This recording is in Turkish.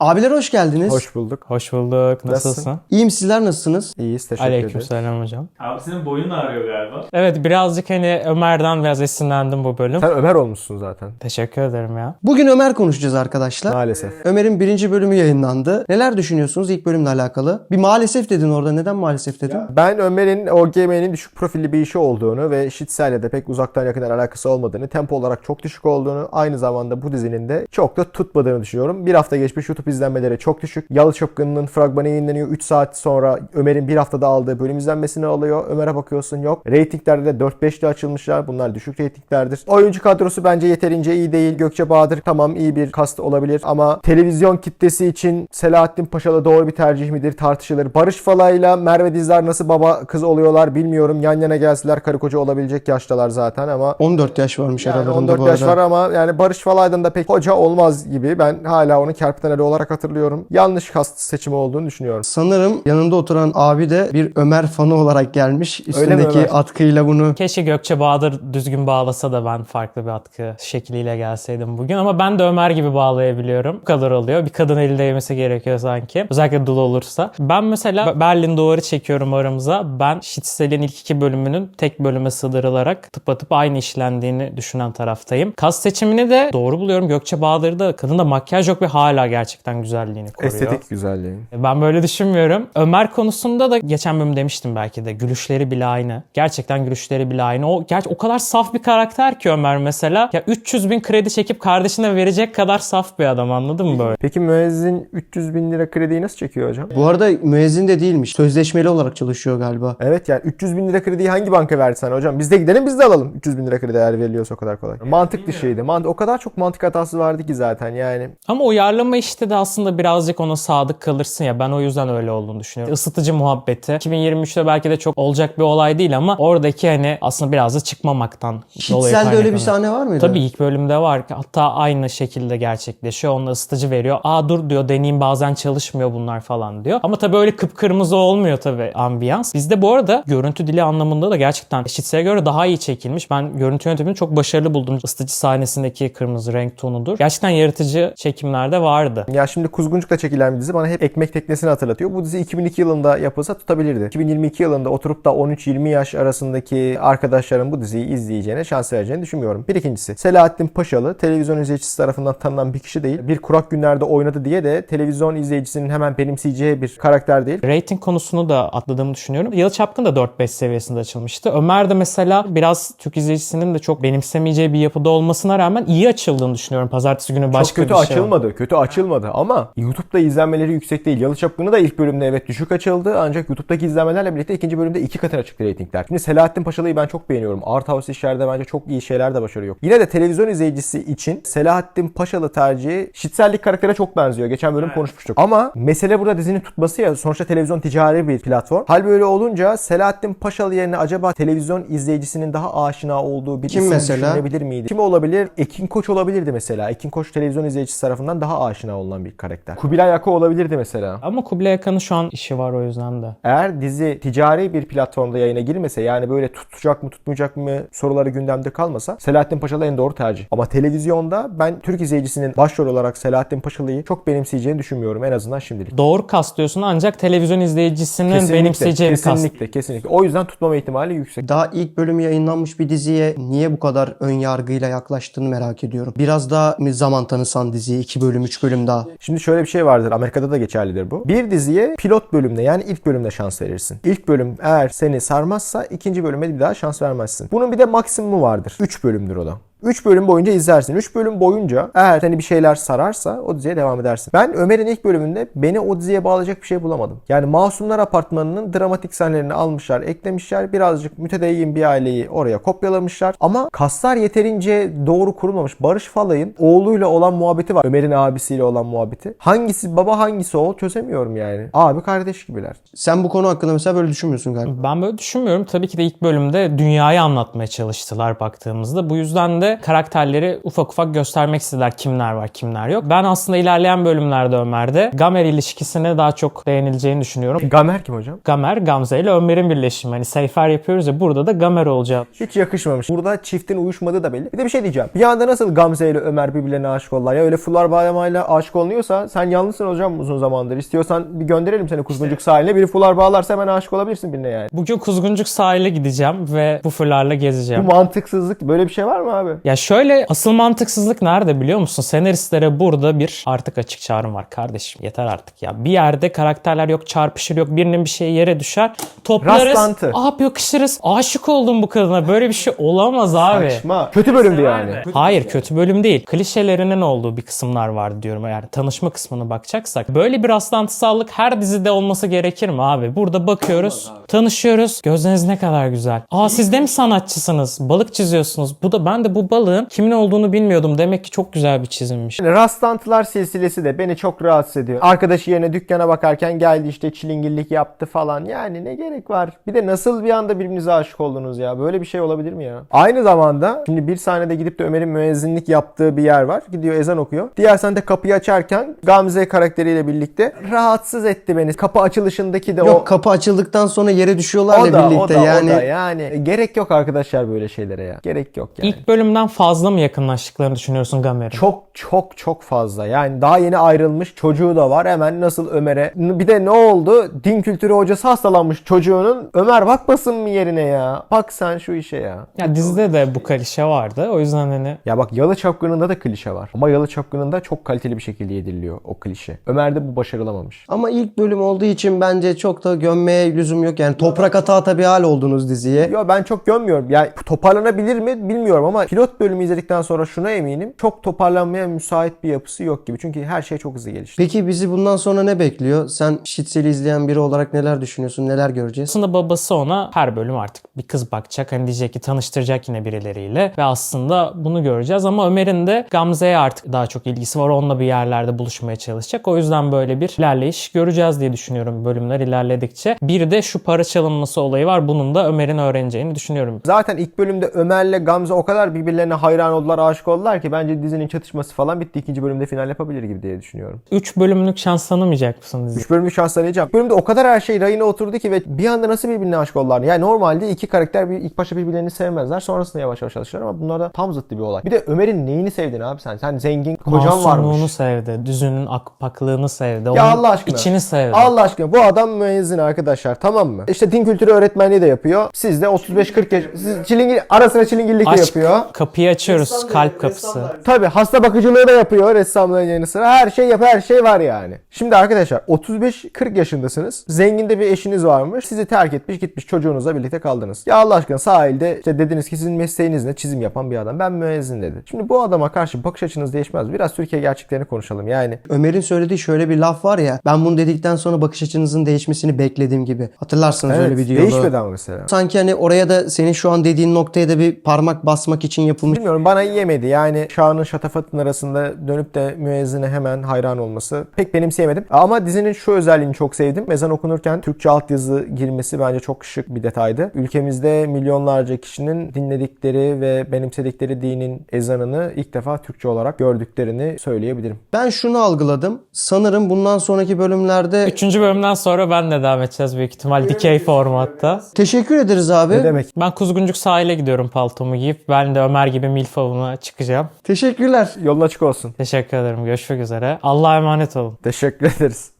Abiler hoş geldiniz. Hoş bulduk. Hoş bulduk. Nasılsın? İyiyim sizler nasılsınız? İyiyiz. Teşekkür ederiz. Aleykümselam hocam. Abi senin boyun ağrıyor galiba. Evet birazcık hani Ömer'den biraz esinlendim bu bölüm. Sen Ömer olmuşsun zaten. Teşekkür ederim ya. Bugün Ömer konuşacağız arkadaşlar. Maalesef. Ömer'in birinci bölümü yayınlandı. Neler düşünüyorsunuz ilk bölümle alakalı? Bir maalesef dedin orada. Neden maalesef dedin? Ben Ömer'in OGM'nin düşük profilli bir işi olduğunu ve Şitsel'le de pek uzaktan yakından alakası olmadığını, tempo olarak çok düşük olduğunu, aynı zamanda bu dizinin de çok da tutmadığını düşünüyorum. Bir hafta geçmiş YouTube izlenmeleri çok düşük. Yalı Çapkını'nın fragmanı yayınlanıyor. 3 saat sonra Ömer'in bir haftada aldığı bölüm izlenmesini alıyor. Ömer'e bakıyorsun yok. Ratinglerde de 4-5'li açılmışlar. Bunlar düşük ratinglerdir. Oyuncu kadrosu bence yeterince iyi değil. Gökçe Bahadır tamam iyi bir kast olabilir ama televizyon kitlesi için Selahattin Paşalı doğru bir tercih midir tartışılır. Barış Fala'yla Merve Dizdar nasıl baba kız oluyorlar bilmiyorum. Yan yana gelseler karı koca olabilecek yaştalar zaten ama 14 yaş varmış yani aralarında 14 bu yaş arada. var ama yani Barış Falay'dan da pek hoca olmaz gibi. Ben hala onu Kerpeten Ali olarak hatırlıyorum. Yanlış kast seçimi olduğunu düşünüyorum. Sanırım yanında oturan abi de bir Ömer fanı olarak gelmiş. mi Üstündeki atkıyla bunu Keşke Gökçe Bahadır düzgün bağlasa da ben farklı bir atkı şekliyle gelseydim bugün. Ama ben de Ömer gibi bağlayabiliyorum. Bu kadar oluyor. Bir kadın eli değmesi gerekiyor sanki. Özellikle dul olursa. Ben mesela Berlin Duvarı çekiyorum aramıza. Ben Şitsel'in ilk iki bölümünün tek bölüme sığdırılarak tıpatıp aynı işlendiğini düşünen taraftayım. Kas seçimini de doğru buluyorum. Gökçe Bahadır'da kadında makyaj yok ve hala gerçekten güzelliğini koruyor. Estetik güzelliği. Ben böyle düşünmüyorum. Ömer konusunda da geçen bölüm demiştim belki de. Gülüşleri bile aynı. Gerçekten gülüşleri bile aynı. O gerçi o kadar saf bir karakter ki Ömer mesela. Ya 300 bin kredi çekip kardeşine verecek kadar saf bir adam anladın mı böyle? Peki müezzin 300 bin lira krediyi nasıl çekiyor hocam? bu arada müezzin de değilmiş. Sözleşmeli olarak çalışıyor galiba. Evet yani 300 bin lira krediyi hangi banka verdi sana hocam? Biz de gidelim biz de alalım. 300 bin lira kredi eğer veriliyorsa o kadar kolay. Mantık dışıydı. Mant o kadar çok mantık hatası vardı ki zaten yani. Ama uyarlama işte de aslında birazcık ona sadık kalırsın ya. Ben o yüzden öyle olduğunu düşünüyorum. Isıtıcı muhabbeti. 2023'te belki de çok olacak bir olay değil ama oradaki hani aslında biraz da çıkmamaktan dolayı Şitsel'de öyle bir sahne var mıydı? Tabii ilk bölümde var. Hatta aynı şekilde gerçekleşiyor. Onunla ısıtıcı veriyor. Aa dur diyor deneyim bazen çalışmıyor bunlar falan diyor. Ama tabii öyle kıpkırmızı olmuyor tabii ambiyans. Bizde bu arada görüntü dili anlamında da gerçekten Şitsel'e göre daha iyi çekilmiş. Ben görüntü yönetimini çok başarılı buldum. Isıtıcı sahnesindeki kırmızı renk tonudur. Gerçekten yaratıcı çekimlerde vardı. Ya şimdi Kuzguncuk'ta çekilen bir dizi bana hep ekmek teknesini hatırlatıyor. Bu dizi 2002 yılında yapılsa tutabilirdi. 2022 yılında oturup da 13-20 yaş arasındaki arkadaşların bu diziyi izleyeceğine şans vereceğini düşünmüyorum. Bir ikincisi Selahattin Paşalı televizyon izleyicisi tarafından tanınan bir kişi değil. Bir kurak günlerde oynadı diye de televizyon izleyicisinin hemen benimseyeceği bir karakter değil. Rating konusunu da atladığımı düşünüyorum. Yalı Çapkın da 4-5 seviyesinde açılmıştı. Ömer de mesela biraz Türk izleyicisinin de çok benimsemeyeceği bir yapıda olmasına rağmen iyi açıldığını düşünüyorum. Pazartesi günü başka Çok kötü bir şey var. açılmadı. Kötü açılmadı ama YouTube'da izlenmeleri yüksek değil. Yalı Çapkını da ilk bölümde evet düşük açıldı ancak YouTube'daki izlenmelerle birlikte ikinci bölümde iki katına çıktı reytingler. Şimdi Selahattin Paşalı'yı ben çok beğeniyorum. Art House işlerde bence çok iyi şeyler de başarıyor. Yine de televizyon izleyicisi için Selahattin Paşalı tercihi şitsellik karaktere çok benziyor. Geçen bölüm konuşmuştuk. Ama mesele burada dizinin tutması ya sonuçta televizyon ticari bir platform. Hal böyle olunca Selahattin Paşalı yerine acaba televizyon izleyicisinin daha aşina olduğu bir Kim isim mesela? düşünülebilir miydi? Kim olabilir? Ekin Koç olabilirdi mesela. Ekin Koç televizyon izleyicisi tarafından daha aşina olunan bir karakter. Kubilay Ako olabilirdi mesela. Ama Kubilay Akan'ın şu an işi var o yüzden de. Eğer dizi ticari bir platformda yayına girmese yani böyle tutacak mı tutmayacak mı soruları gündemde kalmasa Selahattin Paşalı en doğru tercih. Ama televizyonda ben Türk izleyicisinin başrol olarak Selahattin Paşalı'yı çok benimseyeceğini düşünmüyorum en azından şimdilik. Doğru kast diyorsun ancak televizyon izleyicisinin benimseyeceği bir kast. kesinlikle, kesinlikle. O yüzden tutmama ihtimali yüksek. Daha ilk bölümü yayınlanmış bir diziye niye bu kadar ön yargıyla yaklaştığını merak ediyorum. Biraz daha zaman tanısan diziye 2 bölüm 3 bölüm daha. Şimdi şöyle bir şey vardır. Amerika'da da geçerlidir bu. Bir diziye pilot bölümde yani ilk bölümde şans verirsin. İlk bölüm eğer seni sarmazsa ikinci bölüme bir daha şans vermezsin. Bunun bir de maksimumu vardır. 3 bölümdür o da. 3 bölüm boyunca izlersin. 3 bölüm boyunca eğer seni bir şeyler sararsa o diziye devam edersin. Ben Ömer'in ilk bölümünde beni o diziye bağlayacak bir şey bulamadım. Yani Masumlar Apartmanı'nın dramatik sahnelerini almışlar, eklemişler. Birazcık mütedeyyin bir aileyi oraya kopyalamışlar. Ama kaslar yeterince doğru kurulmamış. Barış Falay'ın oğluyla olan muhabbeti var. Ömer'in abisiyle olan muhabbeti. Hangisi baba hangisi oğul çözemiyorum yani. Abi kardeş gibiler. Sen bu konu hakkında mesela böyle düşünmüyorsun galiba. Ben böyle düşünmüyorum. Tabii ki de ilk bölümde dünyayı anlatmaya çalıştılar baktığımızda. Bu yüzden de karakterleri ufak ufak göstermek istediler kimler var kimler yok. Ben aslında ilerleyen bölümlerde Ömer'de Gamer ilişkisine daha çok değinileceğini düşünüyorum. Gamer kim hocam? Gamer, Gamze ile Ömer'in birleşimi. Hani Seyfer yapıyoruz ya burada da Gamer olacak. Hiç yakışmamış. Burada çiftin uyuşmadığı da belli. Bir de bir şey diyeceğim. Bir anda nasıl Gamze ile Ömer birbirlerine aşık oldular? Ya öyle fular bağlamayla aşık olunuyorsa sen yalnızsın hocam uzun zamandır. İstiyorsan bir gönderelim seni Kuzguncuk sahiline. Biri fular bağlarsa hemen aşık olabilirsin birine yani. Bugün Kuzguncuk sahile gideceğim ve bu fırlarla gezeceğim. Bu mantıksızlık. Böyle bir şey var mı abi? Ya şöyle asıl mantıksızlık nerede biliyor musun? Senaristlere burada bir artık açık çağrım var kardeşim. Yeter artık ya. Bir yerde karakterler yok çarpışır yok birinin bir şey yere düşer. Toplarız. Rastlantı. Abi yakışırız. Aşık oldum bu kadına. Böyle bir şey olamaz abi. Saçma. Kötü bölümdü yani. Hayır kötü bölüm değil. Klişelerinin olduğu bir kısımlar vardı diyorum. Yani tanışma kısmına bakacaksak. Böyle bir rastlantısallık her dizide olması gerekir mi abi? Burada bakıyoruz, tanışıyoruz. Gözleriniz ne kadar güzel. Aa siz de mi sanatçısınız? Balık çiziyorsunuz. Bu da ben de bu balığın kimin olduğunu bilmiyordum. Demek ki çok güzel bir çizimmiş. Yani Rastlantılar silsilesi de beni çok rahatsız ediyor. Arkadaşı yerine dükkana bakarken geldi işte çilingirlik yaptı falan. Yani ne gerek var? Bir de nasıl bir anda birbirinize aşık oldunuz ya? Böyle bir şey olabilir mi ya? Aynı zamanda şimdi bir sahnede gidip de Ömer'in müezzinlik yaptığı bir yer var. Gidiyor ezan okuyor. Diğer sahnede kapıyı açarken Gamze karakteriyle birlikte rahatsız etti beni. Kapı açılışındaki de Yok o kapı açıldıktan sonra yere düşüyorlar o da, birlikte o da, yani. o da yani gerek yok arkadaşlar böyle şeylere ya. Gerek yok yani. İlk bölümden fazla mı yakınlaştıklarını düşünüyorsun Gamer'in? Çok çok çok fazla. Yani daha yeni ayrılmış çocuğu da var. Hemen nasıl Ömer'e. Bir de ne oldu? Din kültürü hocası hastalanmış çocuğunun. Ömer bakmasın mı yerine ya? Bak sen şu işe ya. Ya dizide de bu klişe vardı. O yüzden hani Ya bak Yalı Çapkını'nda da klişe var. Ama Yalı Çapkını'nda çok kaliteli bir şekilde yediriliyor o klişe. Ömer'de bu başarılamamış. Ama ilk bölüm olduğu için bence çok da gömmeye lüzum yok. Yani toprak ata ata bir hal oldunuz diziye. Yo ben çok gömmüyorum. Yani toparlanabilir mi bilmiyorum ama pilot bölümü izledikten sonra şuna eminim. Çok toparlanmaya müsait bir yapısı yok gibi. Çünkü her şey çok hızlı gelişti. Peki bizi bundan sonra ne bekliyor? Sen Şitsel'i izleyen biri olarak neler düşünüyorsun? Neler göreceğiz? aslında babası ona her bölüm artık bir kız bakacak. Hani diyecek ki tanıştıracak yine birileriyle. Ve aslında bunu göreceğiz. Ama Ömer'in de Gamze'ye artık daha çok ilgisi var. Onunla bir yerlerde buluşmaya çalışacak. O yüzden böyle bir ilerleyiş göreceğiz diye düşünüyorum bölümler ilerledikçe. Bir de şu para çalınması olayı var. Bunun da Ömer'in öğreneceğini düşünüyorum. Zaten ilk bölümde Ömer'le Gamze o kadar birbirlerine hayran oldular, aşık oldular ki bence dizinin çatışması falan bitti. İkinci bölümde final yapabilir gibi diye düşünüyorum. 3 bölümlük şans tanımayacak mısın dizi? 3 bölümü şans arayacağım. Bölümde o kadar her şey rayına oturdu ki ve bir anda nasıl birbirine aşık oldular. Yani normalde iki karakter bir, ilk başta birbirlerini sevmezler. Sonrasında yavaş yavaş alışırlar ama bunlar da tam zıttı bir olay. Bir de Ömer'in neyini sevdin abi sen? Sen zengin kocan varmış. sevdi. Düzünün akpaklığını sevdi. Ya onun Allah aşkına. içini sevdi. Allah aşkına bu adam müezzin arkadaşlar tamam mı? İşte din kültürü öğretmenliği de yapıyor. Siz de 35-40 yaş... Siz çilingir, ara sıra çilingirlik de Aşk yapıyor. Kapıyı açıyoruz. Kalp kapısı. Tabi hasta bakıcılığı da yapıyor ressamlığın yanı sıra. Her şey yapıyor, her şey var yani. Şimdi arkadaşlar 35-40 yaşındasınız. Zengin de bir eşiniz varmış. Sizi terk etmiş gitmiş çocuğunuzla birlikte kaldınız. Ya Allah aşkına sahilde işte dediniz ki sizin mesleğiniz ne? Çizim yapan bir adam. Ben müezzin dedi. Şimdi bu adama karşı bakış açınız değişmez. Biraz Türkiye gerçeklerini konuşalım. Yani Ömer'in söylediği şöyle bir laf var ya. Ben bunu dedikten sonra bakış açınızın değişmesini beklediğim gibi. Hatırlarsınız öyle bir diyaloğu. değişmedi ama mesela. Sanki hani oraya da senin şu an dediğin noktaya da bir parmak basmak için yapılmış. Bilmiyorum bana yemedi. Yani Şah'ın şatafatın arasında dönüp de müezzine hemen hayran olması pek benimseyemedim. Ama dizinin şu özelliğini çok sevdim. Ezan okunurken Türkçe altyazı girmesi bence çok şık bir detaydı. Ülkemizde milyonlarca kişinin dinledikleri ve benimsedikleri dinin ezanını ilk defa Türkçe olarak gördüklerini söyleyebilirim. Ben şunu algıladım. Sanırım bundan sonraki bölümlerde Üçüncü bölümden sonra ben de devam edeceğiz büyük ihtimal dikey formatta. teşekkür ederiz abi. Ne demek? Ben Kuzguncuk sahile gidiyorum paltomu giyip. Ben de Ömer gibi milf avına çıkacağım. Teşekkürler. Yolun açık olsun. Teşekkür ederim. Görüşmek üzere. Allah'a emanet olun. Teşekkür ederiz.